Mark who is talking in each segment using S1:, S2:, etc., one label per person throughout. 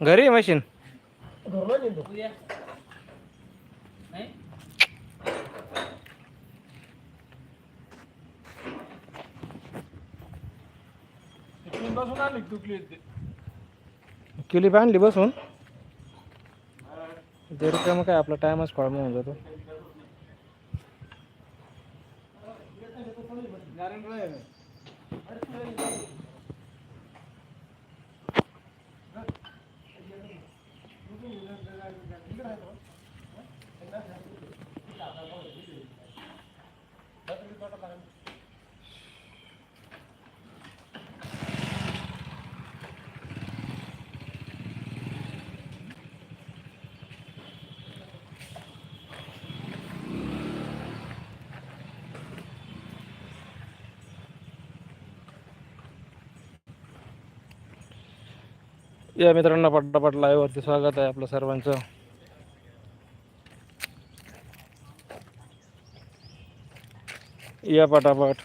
S1: घरी आहे मशीन?
S2: उद्या आणली
S3: बसून. दीड तुकली
S1: मग काय आपला टायमच फॉर्म होऊन जातो. या मित्रांना पटापट live वरती स्वागत आहे आपलं सर्वांचं. या पटापट.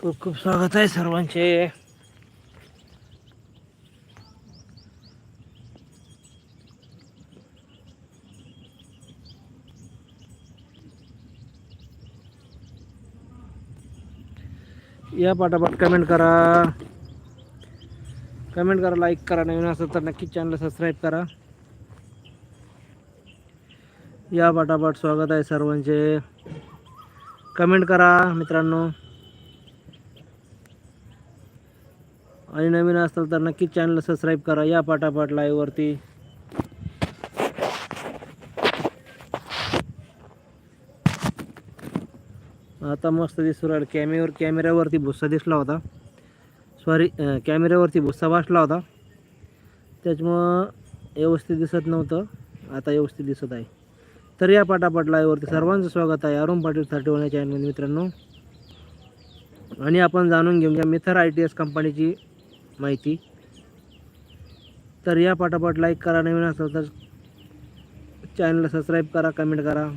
S1: खूप खूप स्वागत आहे सर्वांचे. या पाठापाठ कमेंट करा. कमेंट करा लाईक करा. नवीन असेल तर नक्कीच चॅनल सबस्क्राईब करा. या पाठापाठ स्वागत आहे सर्वांचे. कमेंट करा मित्रांनो. आणि नवीन असेल तर नक्कीच चॅनल सबस्क्राईब करा. या पाठापाठ लाईव्हवरती आता मस्त दिसू राहिलं कॅमेवर कॅमेऱ्यावरती भुस्सा दिसला होता. सॉरी कॅमेऱ्यावरती भुस्सा वाचला होता. त्याच्यामुळं व्यवस्थित दिसत नव्हतं. आता व्यवस्थित दिसत आहे. तर या पाटापाट लाईव्हवरती सर्वांचं स्वागत आहे. अरुण पाटील थर्टी वन या मित्रांनो. आणि आपण जाणून घेऊया मिथर आय टी एस कंपनीची माहिती. तर या पाटापाट लाईक करा. नवीन असेल तर चॅनलला सबस्क्राईब करा कमेंट करा.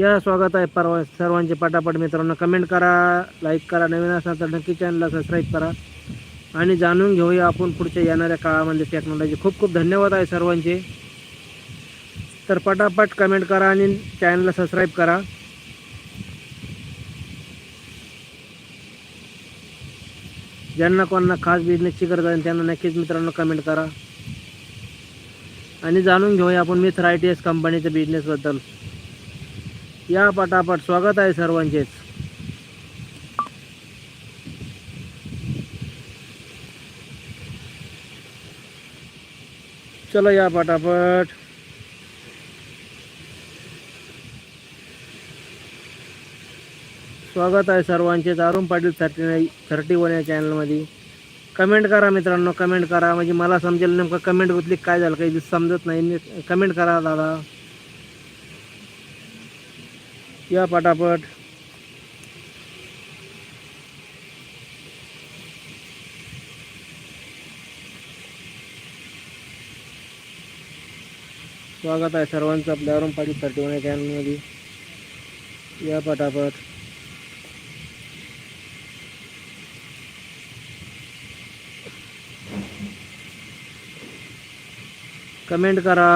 S1: या स्वागत आहे परवा सर्वांचे पटापट मित्रांनो. कमेंट करा लाईक करा नवीन असणार तर नक्की चॅनलला सबस्क्राईब करा. आणि जाणून घेऊया आपण पुढच्या येणाऱ्या काळामध्ये टेक्नॉलॉजी खूप खूप धन्यवाद आहे सर्वांचे. तर पटापट कमेंट करा आणि चॅनलला सबस्क्राईब करा. ज्यांना कोणाला खास बिझनेसची गरज आहे त्यांना नक्कीच मित्रांनो कमेंट करा. आणि जाणून घेऊया आपण मित्र आय टी एस कंपनीच्या बिझनेसबद्दल या पटापट स्वागत आहे सर्वांचेच. चलो या पटापट. स्वागत आहे सर्वांचे Arun Patil thirty nine thirty one या चॅनलमध्ये. कमेंट करा मित्रांनो कमेंट करा. म्हणजे मला समजेल नेमकं कमेंट बदली काय झालं काही समजत नाही. कमेंट करा दादा. या पटापट. स्वागत आहे सर्वांचं आपल्या अरुण पाटील थर्टी वन या या पटापट. कमेंट करा.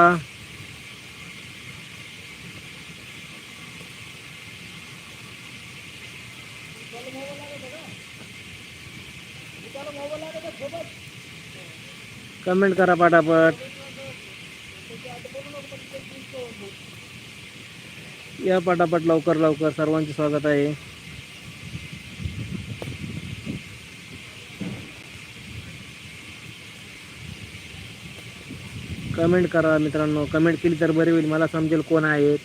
S1: कमेंट करा पटापट. या पटापट लवकर लवकर. सर्वांचे स्वागत आहे. कमेंट करा मित्रांनो. कमेंट केली तर बरी होईल. मला समजेल कोण आहेत.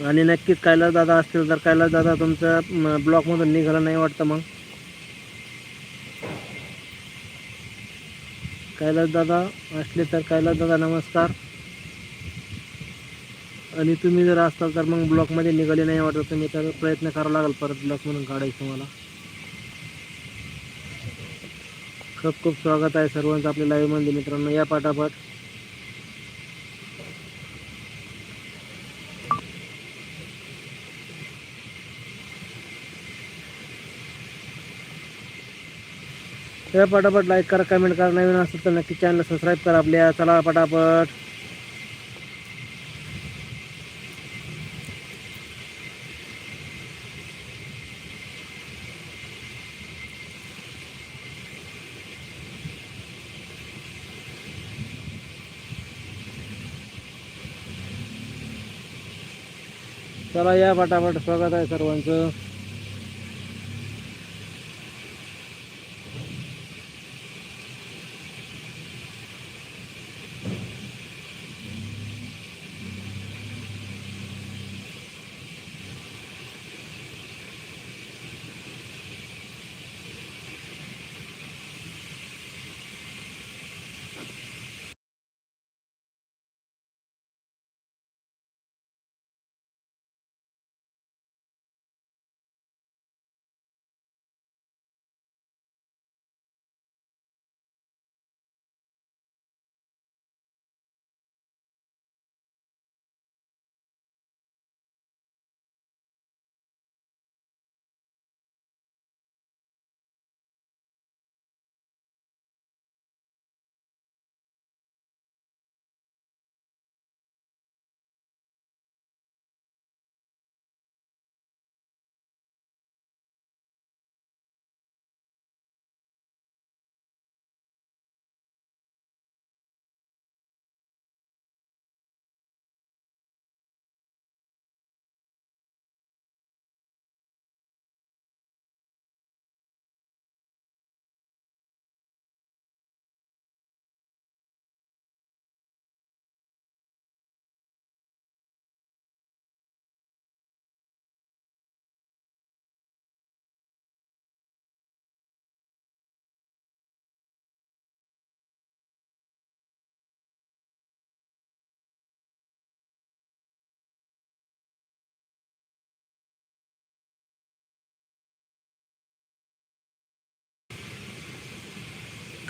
S1: आणि नक्कीच कैलास दादा असतील तर कैलास दादा तुमचं ब्लॉकमधून निघालं नाही वाटतं मग. कैलास दादा असले तर कैलास दादा नमस्कार. आणि तुम्ही जर असाल तर मग ब्लॉकमध्ये निघाले नाही वाटत तुम्ही तर प्रयत्न करावा लागेल परत ब्लॉकमधून काढायचं मला. खूप खूप स्वागत आहे सर्वांचं आपल्या लाईव्हमध्ये मित्रांनो. या पाठापाठ या पटापट लाईक करा कमेंट करा. नवीन असेल तर नक्की चॅनल सबस्क्राईब करा आपल्या. चला पटापट. चला या पटापट. स्वागत आहे सर्वांचं.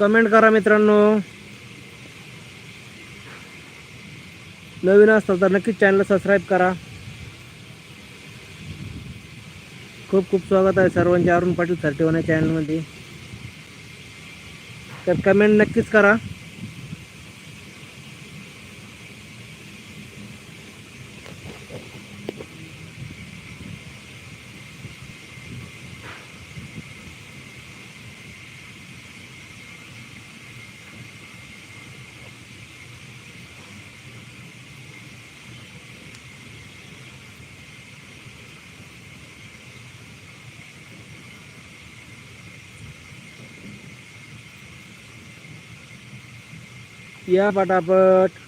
S1: कमेंट करा मित्रांनो. नवीन असतात तर नक्कीच चॅनल सबस्क्राईब करा. खूप खूप स्वागत आहे सर्वांचे. अरुण पाटील सर्टिवाना चॅनलमध्ये तर कमेंट नक्कीच करा. या पटापट.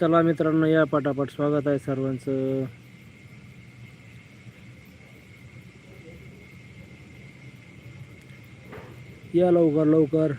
S1: चला मित्रांनो या पटापट स्वागत आहे सर्वांचं. या लवकर लवकर.